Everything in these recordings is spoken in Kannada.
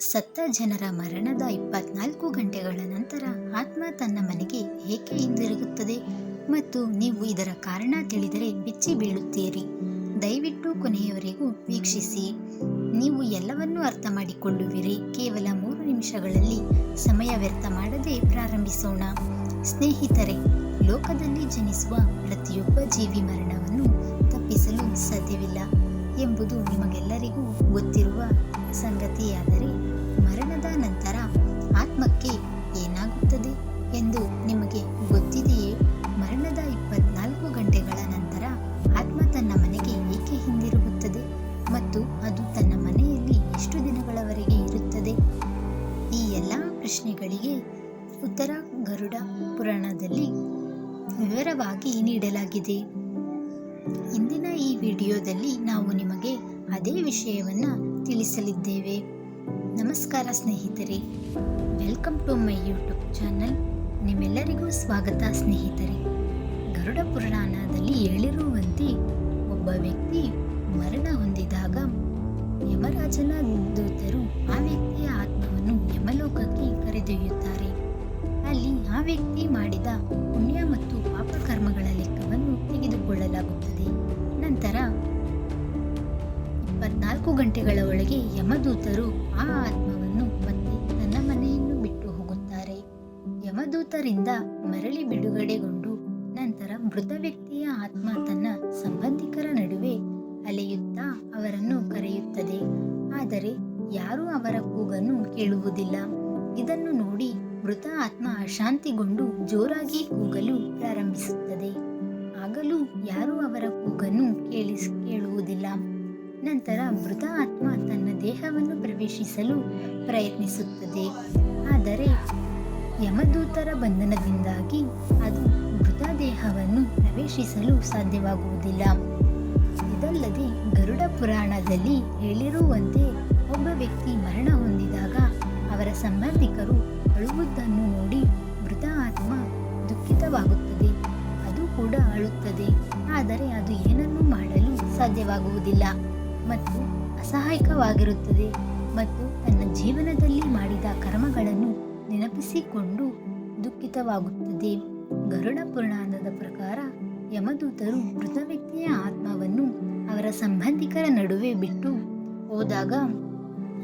ಸತ್ತ ಜನರ ಮರಣದ ಇಪ್ಪತ್ನಾಲ್ಕು ಗಂಟೆಗಳ ನಂತರ ಆತ್ಮ ತನ್ನ ಮನೆಗೆ ಏಕೆ ಹಿಂದಿರುಗುತ್ತದೆ ಮತ್ತು ನೀವು ಇದರ ಕಾರಣ ತಿಳಿದರೆ ಬೆಚ್ಚಿ ಬೀಳುತ್ತೀರಿ. ದಯವಿಟ್ಟು ಕೊನೆಯವರೆಗೂ ವೀಕ್ಷಿಸಿ. ನೀವು ಎಲ್ಲವನ್ನೂ ಅರ್ಥ ಮಾಡಿಕೊಳ್ಳುವಿರಿ ಕೇವಲ ಮೂರು ನಿಮಿಷಗಳಲ್ಲಿ ಸಮಯ ವ್ಯರ್ಥ ಮಾಡದೆ ಪ್ರಾರಂಭಿಸೋಣ. ಸ್ನೇಹಿತರೆ, ಲೋಕದಲ್ಲಿ ಜನಿಸುವ ಪ್ರತಿಯೊಬ್ಬ ಜೀವಿ ಮರಣವನ್ನು ತಪ್ಪಿಸಲು ಸಾಧ್ಯವಿಲ್ಲ ಎಂಬುದು ನಿಮಗೆಲ್ಲರಿಗೂ ಗೊತ್ತಿರುವ ಸಂಗತಿಯಾದರೆ ಮರಣದ ನಂತರ ಆತ್ಮಕ್ಕೆ ಏನಾಗುತ್ತದೆ ಎಂದು ನಿಮಗೆ ಗೊತ್ತಿದೆಯೇ? ಮರಣದ ಇಪ್ಪತ್ನಾಲ್ಕು ಗಂಟೆಗಳ ನಂತರ ಆತ್ಮ ತನ್ನ ಮನೆಗೆ ಏಕೆ ಹಿಂದಿರುಗುತ್ತದೆ ಮತ್ತು ಅದು ತನ್ನ ಮನೆಯಲ್ಲಿ ಎಷ್ಟು ದಿನಗಳವರೆಗೆ ಇರುತ್ತದೆ? ಈ ಎಲ್ಲ ಪ್ರಶ್ನೆಗಳಿಗೆ ಉತ್ತರ ಗರುಡ ಪುರಾಣದಲ್ಲಿ ವಿವರವಾಗಿ ನೀಡಲಾಗಿದೆ. ಇಂದಿನ ಈ ವಿಡಿಯೋದಲ್ಲಿ ನಾವು ನಿಮಗೆ ಅದೇ ವಿಷಯವನ್ನು ತಿಳಿಸಲಿದ್ದೇವೆ. ನಮಸ್ಕಾರ ಸ್ನೇಹಿತರೆ. Welcome to my YouTube channel ನಿಮ್ಮೆಲ್ಲರಿಗೂ ಸ್ವಾಗತ ಸ್ನೇಹಿತರೆ. ಗರುಡ ಪುರಾಣದಲ್ಲಿ ಹೇಳಿರುವಂತೆ ಒಬ್ಬ ವ್ಯಕ್ತಿ ಮರಣ ಹೊಂದಿದಾಗ ಯಮರಾಜನ ದೂತರು ಆ ವ್ಯಕ್ತಿಯ ಆತ್ಮವನ್ನು ಯಮಲೋಕಕ್ಕೆ ಕರೆದೊಯ್ಯುತ್ತಾರೆ. ಅಲ್ಲಿ ಆ ವ್ಯಕ್ತಿ ಮಾಡಿದ ಪುಣ್ಯ ಮತ್ತು ಗಂಟೆಗಳ ಒಳಗೆ ಯಮದೂತರು ಆ ಆತ್ಮವನ್ನು ಮತ್ತೆ ತನ್ನ ಮನೆಯನ್ನು ಬಿಟ್ಟು ಹೋಗುತ್ತಾರೆ. ಯಮದೂತರಿಂದ ಮರಳಿ ಬಿಡುಗಡೆಗೊಂಡು ನಂತರ ಮೃತ ವ್ಯಕ್ತಿಯ ಆತ್ಮ ತನ್ನ ಸಂಬಂಧಿಕರ ನಡುವೆ ಅಲೆಯುತ್ತಾ ಅವರನ್ನು ಕರೆಯುತ್ತದೆ. ಆದರೆ ಯಾರೂ ಅವರ ಕೂಗನ್ನು ಕೇಳುವುದಿಲ್ಲ. ಇದನ್ನು ನೋಡಿ ಮೃತ ಆತ್ಮ ಅಶಾಂತಿಗೊಂಡು ಜೋರಾಗಿ ಕೂಗಲು ಪ್ರಾರಂಭಿಸುತ್ತದೆ. ಆಗಲೂ ಯಾರೂ ಅವರ ಕೂಗನ್ನು ಕೇಳಿಸ್, ಕೇಳುವುದಿಲ್ಲ. ನಂತರ ಮೃತ ಆತ್ಮ ತನ್ನ ದೇಹವನ್ನು ಪ್ರವೇಶಿಸಲು ಪ್ರಯತ್ನಿಸುತ್ತದೆ. ಆದರೆ ಯಮದೂತರ ಬಂಧನದಿಂದಾಗಿ ಅದು ಮೃತ ದೇಹವನ್ನು ಪ್ರವೇಶಿಸಲು ಸಾಧ್ಯವಾಗುವುದಿಲ್ಲ. ಇದಲ್ಲದೆ ಗರುಡ ಪುರಾಣದಲ್ಲಿ ಹೇಳಿರುವಂತೆ ಒಬ್ಬ ವ್ಯಕ್ತಿ ಮರಣ ಹೊಂದಿದಾಗ ಅವರ ಸಂಬಂಧಿಕರು ಅಳುವುದನ್ನು ನೋಡಿ ಮೃತ ಆತ್ಮ ದುಃಖಿತವಾಗುತ್ತದೆ. ಅದು ಕೂಡ ಅಳುತ್ತದೆ. ಆದರೆ ಅದು ಏನನ್ನೂ ಮಾಡಲು ಸಾಧ್ಯವಾಗುವುದಿಲ್ಲ. ಮತ್ತು ಅಸಹಾಯಕವಾಗಿರುತ್ತದೆ ಮತ್ತು ತನ್ನ ಜೀವನದಲ್ಲಿ ಮಾಡಿದ ಕರ್ಮಗಳನ್ನು ನೆನಪಿಸಿಕೊಂಡು ದುಃಖಿತವಾಗುತ್ತದೆ. ಗರುಡ ಪುರಾಣದ ಪ್ರಕಾರ ಯಮದೂತರು ಮೃತ ವ್ಯಕ್ತಿಯ ಆತ್ಮವನ್ನು ಅವರ ಸಂಬಂಧಿಕರ ನಡುವೆ ಬಿಟ್ಟು ಹೋದಾಗ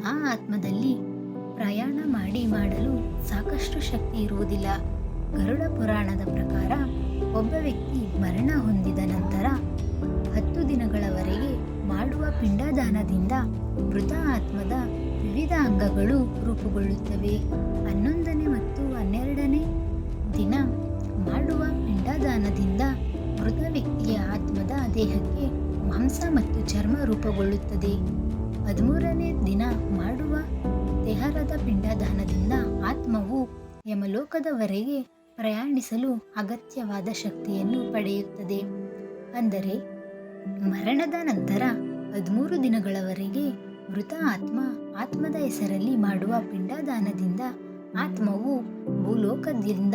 ಆ ಆತ್ಮದಲ್ಲಿ ಪ್ರಯಾಣ ಮಾಡಿ ಮಾಡಲು ಸಾಕಷ್ಟು ಶಕ್ತಿ ಇರುವುದಿಲ್ಲ. ಗರುಡ ಪುರಾಣದ ಪ್ರಕಾರ ಒಬ್ಬ ವ್ಯಕ್ತಿ ಮರಣ ಹೊಂದಿದ ನಂತರ ಹತ್ತು ದಿನಗಳವರೆಗೆ ಮಾಡುವ ಪಿಂಡದಾನದಿಂದ ಮೃತ ಆತ್ಮದ ವಿವಿಧ ಅಂಗಗಳು ರೂಪುಗೊಳ್ಳುತ್ತವೆ. ಹನ್ನೊಂದನೇ ಮತ್ತು ಹನ್ನೆರಡನೇ ದಿನ ಮಾಡುವ ಪಿಂಡದಾನದಿಂದ ಮೃತ ವ್ಯಕ್ತಿಯ ಆತ್ಮದ ದೇಹಕ್ಕೆ ಮಾಂಸ ಮತ್ತು ಚರ್ಮ ರೂಪುಗೊಳ್ಳುತ್ತದೆ. ಹದಿಮೂರನೇ ದಿನ ಮಾಡುವ ದೇಹರದ ಪಿಂಡದಾನದಿಂದ ಆತ್ಮವು ಯಮಲೋಕದವರೆಗೆ ಪ್ರಯಾಣಿಸಲು ಅಗತ್ಯವಾದ ಶಕ್ತಿಯನ್ನು ಪಡೆಯುತ್ತದೆ. ಅಂದರೆ ಮರಣದ ನಂತರ ಹದಿಮೂರು ದಿನಗಳವರೆಗೆ ಮೃತ ಆತ್ಮ ಆತ್ಮದ ಹೆಸರಲ್ಲಿ ಮಾಡುವ ಪಿಂಡದಾನದಿಂದ ಆತ್ಮವು ಭೂಲೋಕದಿಂದ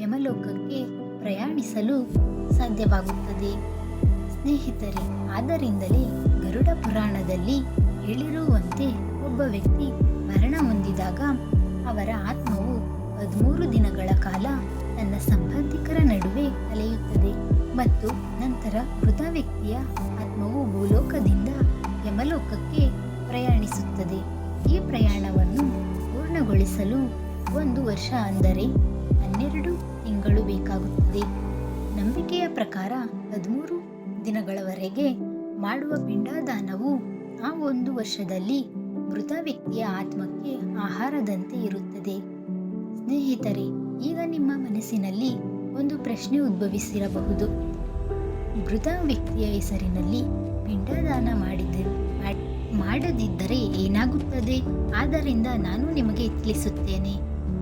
ಯಮಲೋಕಕ್ಕೆ ಪ್ರಯಾಣಿಸಲು ಸಾಧ್ಯವಾಗುತ್ತದೆ. ಸ್ನೇಹಿತರೆ, ಆದ್ದರಿಂದಲೇ ಗರುಡ ಪುರಾಣದಲ್ಲಿ ಹೇಳಿರುವಂತೆ ಒಬ್ಬ ವ್ಯಕ್ತಿ ಮರಣ ಹೊಂದಿದಾಗ ಅವರ ಆತ್ಮವು ಹದಿಮೂರು ದಿನಗಳ ಕಾಲ ತನ್ನ ಸಂಬಂಧಿಕರ ನಡುವೆ ಅಲೆಯುತ್ತದೆ. ಮತ್ತು ನಂತರ ಮೃತ ವ್ಯಕ್ತಿಯ ಆತ್ಮವು ಭೂಲೋಕದಿಂದ ಯಮಲೋಕಕ್ಕೆ ಪ್ರಯಾಣಿಸುತ್ತದೆ. ಈ ಪ್ರಯಾಣವನ್ನು ಪೂರ್ಣಗೊಳಿಸಲು ಒಂದು ವರ್ಷ ಅಂದರೆ ಹನ್ನೆರಡು ತಿಂಗಳು ಬೇಕಾಗುತ್ತದೆ. ನಂಬಿಕೆಯ ಪ್ರಕಾರ ಹದಿಮೂರು ದಿನಗಳವರೆಗೆ ಮಾಡುವ ಪಿಂಡದಾನವು ಆ ಒಂದು ವರ್ಷದಲ್ಲಿ ಮೃತ ವ್ಯಕ್ತಿಯ ಆತ್ಮಕ್ಕೆ ಆಹಾರದಂತೆ ಇರುತ್ತದೆ. ಸ್ನೇಹಿತರೆ, ಈಗ ನಿಮ್ಮ ಮನಸ್ಸಿನಲ್ಲಿ ಒಂದು ಪ್ರಶ್ನೆ ಉದ್ಭವಿಸಿರಬಹುದು. ಮೃತ ವ್ಯಕ್ತಿಯ ಹೆಸರಿನಲ್ಲಿ ಪಿಂಡದಾನ ಮಾಡಿದ ಮಾಡದಿದ್ದರೆ ಏನಾಗುತ್ತದೆ? ಆದ್ದರಿಂದ ನಾನು ನಿಮಗೆ ತಿಳಿಸುತ್ತೇನೆ.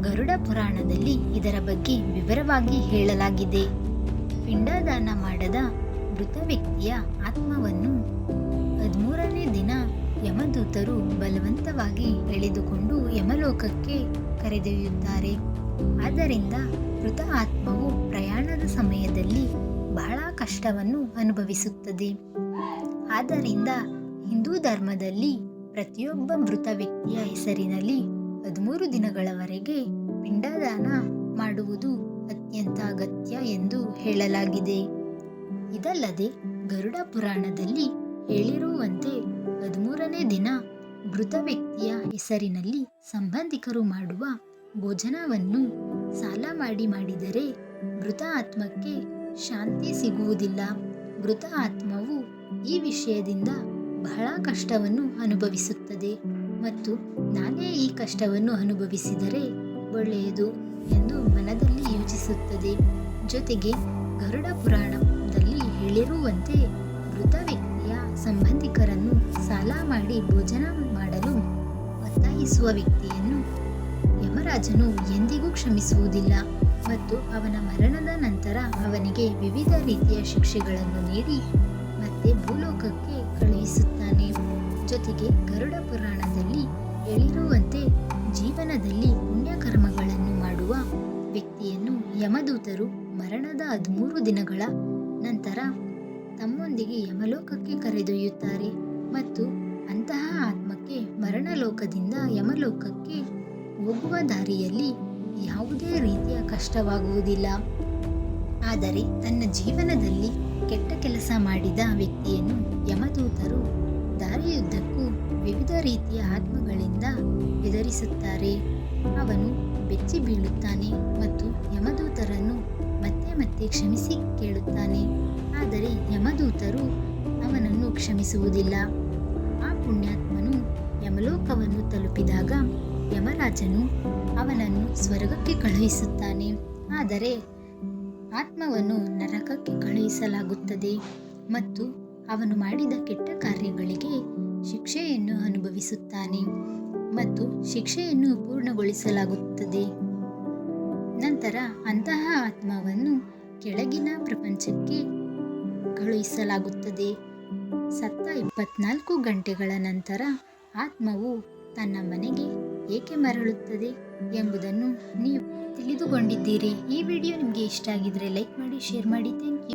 ಗರುಡ ಪುರಾಣದಲ್ಲಿ ಇದರ ಬಗ್ಗೆ ವಿವರವಾಗಿ ಹೇಳಲಾಗಿದೆ. ಪಿಂಡದಾನ ಮಾಡದ ಮೃತ ವ್ಯಕ್ತಿಯ ಆತ್ಮವನ್ನು ಹದಿಮೂರನೇ ದಿನ ಯಮದೂತರು ಬಲವಂತವಾಗಿ ಎಳೆದುಕೊಂಡು ಯಮಲೋಕಕ್ಕೆ ಕರೆದೊಯ್ಯುತ್ತಾರೆ. ಆದ್ದರಿಂದ ಮೃತ ಆತ್ಮವು ಸಮಯದಲ್ಲಿ ಬಹಳ ಕಷ್ಟವನ್ನು ಅನುಭವಿಸುತ್ತದೆ. ಆದ್ದರಿಂದ ಹಿಂದೂ ಧರ್ಮದಲ್ಲಿ ಪ್ರತಿಯೊಬ್ಬ ಮೃತ ವ್ಯಕ್ತಿಯ ಹೆಸರಿನಲ್ಲಿ ಹದಿಮೂರು ದಿನಗಳವರೆಗೆ ಪಿಂಡದಾನ ಮಾಡುವುದು ಅತ್ಯಂತ ಅಗತ್ಯ ಎಂದು ಹೇಳಲಾಗಿದೆ. ಇದಲ್ಲದೆ ಗರುಡ ಪುರಾಣದಲ್ಲಿ ಹೇಳಿರುವಂತೆ ಹದಿಮೂರನೇ ದಿನ ಮೃತ ವ್ಯಕ್ತಿಯ ಹೆಸರಿನಲ್ಲಿ ಸಂಬಂಧಿಕರು ಮಾಡುವ ಭೋಜನವನ್ನು ಸಾಲ ಮಾಡಿ ಮಾಡಿದರೆ ಮೃತ ಆತ್ಮಕ್ಕೆ ಶಾಂತಿ ಸಿಗುವುದಿಲ್ಲ. ಮೃತ ಆತ್ಮವು ಈ ವಿಷಯದಿಂದ ಬಹಳ ಕಷ್ಟವನ್ನು ಅನುಭವಿಸುತ್ತದೆ ಮತ್ತು ನಾನೇ ಈ ಕಷ್ಟವನ್ನು ಅನುಭವಿಸಿದರೆ ಒಳ್ಳೆಯದು ಎಂದು ಮನದಲ್ಲಿ ಯೋಚಿಸುತ್ತದೆ. ಜೊತೆಗೆ ಗರುಡ ಪುರಾಣದಲ್ಲಿ ಹೇಳಿರುವಂತೆ ಮೃತ ವ್ಯಕ್ತಿಯ ಸಂಬಂಧಿಕರನ್ನು ಸಾಲ ಮಾಡಿ ಭೋಜನ ಮಾಡಲು ಒತ್ತಾಯಿಸುವ ವ್ಯಕ್ತಿಯನ್ನು ಯಮರಾಜನು ಎಂದಿಗೂ ಕ್ಷಮಿಸುವುದಿಲ್ಲ ಮತ್ತು ಅವನ ಮರಣದ ನಂತರ ಅವನಿಗೆ ವಿವಿಧ ರೀತಿಯ ಶಿಕ್ಷೆಗಳನ್ನು ನೀಡಿ ಮತ್ತೆ ಭೂಲೋಕಕ್ಕೆ ಕಳುಹಿಸುತ್ತಾನೆ. ಜೊತೆಗೆ ಗರುಡ ಪುರಾಣದಲ್ಲಿ ಹೇಳಿರುವಂತೆ ಜೀವನದಲ್ಲಿ ಪುಣ್ಯಕರ್ಮಗಳನ್ನು ಮಾಡುವ ವ್ಯಕ್ತಿಯನ್ನು ಯಮದೂತರು ಮರಣದ ಹದಿಮೂರು ದಿನಗಳ ನಂತರ ತಮ್ಮೊಂದಿಗೆ ಯಮಲೋಕಕ್ಕೆ ಕರೆದೊಯ್ಯುತ್ತಾರೆ ಮತ್ತು ಅಂತಹ ಆತ್ಮಕ್ಕೆ ಮರಣಲೋಕದಿಂದ ಯಮಲೋಕಕ್ಕೆ ಹೋಗುವ ದಾರಿಯಲ್ಲಿ ಯಾವುದೇ ರೀತಿಯ ಕಷ್ಟವಾಗುವುದಿಲ್ಲ. ಆದರೆ ತನ್ನ ಜೀವನದಲ್ಲಿ ಕೆಟ್ಟ ಕೆಲಸ ಮಾಡಿದ ವ್ಯಕ್ತಿಯನ್ನು ಯಮದೂತರು ದಾರಿಯುದ್ದಕ್ಕೂ ವಿವಿಧ ರೀತಿಯ ಆತ್ಮಗಳಿಂದ ಬೆದರಿಸುತ್ತಾರೆ ಅವನು ಬೆಚ್ಚಿ ಬೀಳುತ್ತಾನೆ ಮತ್ತು ಯಮದೂತರನ್ನು ಮತ್ತೆ ಮತ್ತೆ ಕ್ಷಮಿಸಿ ಕೇಳುತ್ತಾನೆ. ಆದರೆ ಯಮದೂತರು ಅವನನ್ನು ಕ್ಷಮಿಸುವುದಿಲ್ಲ. ಆ ಪುಣ್ಯಾತ್ಮನು ಯಮಲೋಕವನ್ನು ತಲುಪಿದಾಗ ಯಮರಾಜನು ಅವನನ್ನು ಸ್ವರ್ಗಕ್ಕೆ ಕಳುಹಿಸುತ್ತಾನೆ. ಆದರೆ ಆತ್ಮವನ್ನು ನರಕಕ್ಕೆ ಕಳುಹಿಸಲಾಗುತ್ತದೆ ಮತ್ತು ಅವನು ಮಾಡಿದ ಕೆಟ್ಟ ಕಾರ್ಯಗಳಿಗೆ ಶಿಕ್ಷೆಯನ್ನು ಅನುಭವಿಸುತ್ತಾನೆ ಮತ್ತು ಶಿಕ್ಷೆಯನ್ನು ಪೂರ್ಣಗೊಳಿಸಲಾಗುತ್ತದೆ. ನಂತರ ಅಂತಹ ಆತ್ಮವನ್ನು ಕೆಳಗಿನ ಪ್ರಪಂಚಕ್ಕೆ ಕಳುಹಿಸಲಾಗುತ್ತದೆ. ಸತ್ತ ಇಪ್ಪತ್ನಾಲ್ಕು ಗಂಟೆಗಳ ನಂತರ ಆತ್ಮವು ತನ್ನ ಮನೆಗೆ ಏಕೆ ಮರಳುತ್ತದೆ ಎಂಬುದನ್ನು ನೀವು ತಿಳಿದುಕೊಂಡಿದ್ದೀರಿ. ಈ ವಿಡಿಯೋ ನಿಮಗೆ ಇಷ್ಟ ಆಗಿದ್ರೆ ಲೈಕ್ ಮಾಡಿ, ಶೇರ್ ಮಾಡಿ. Thank you.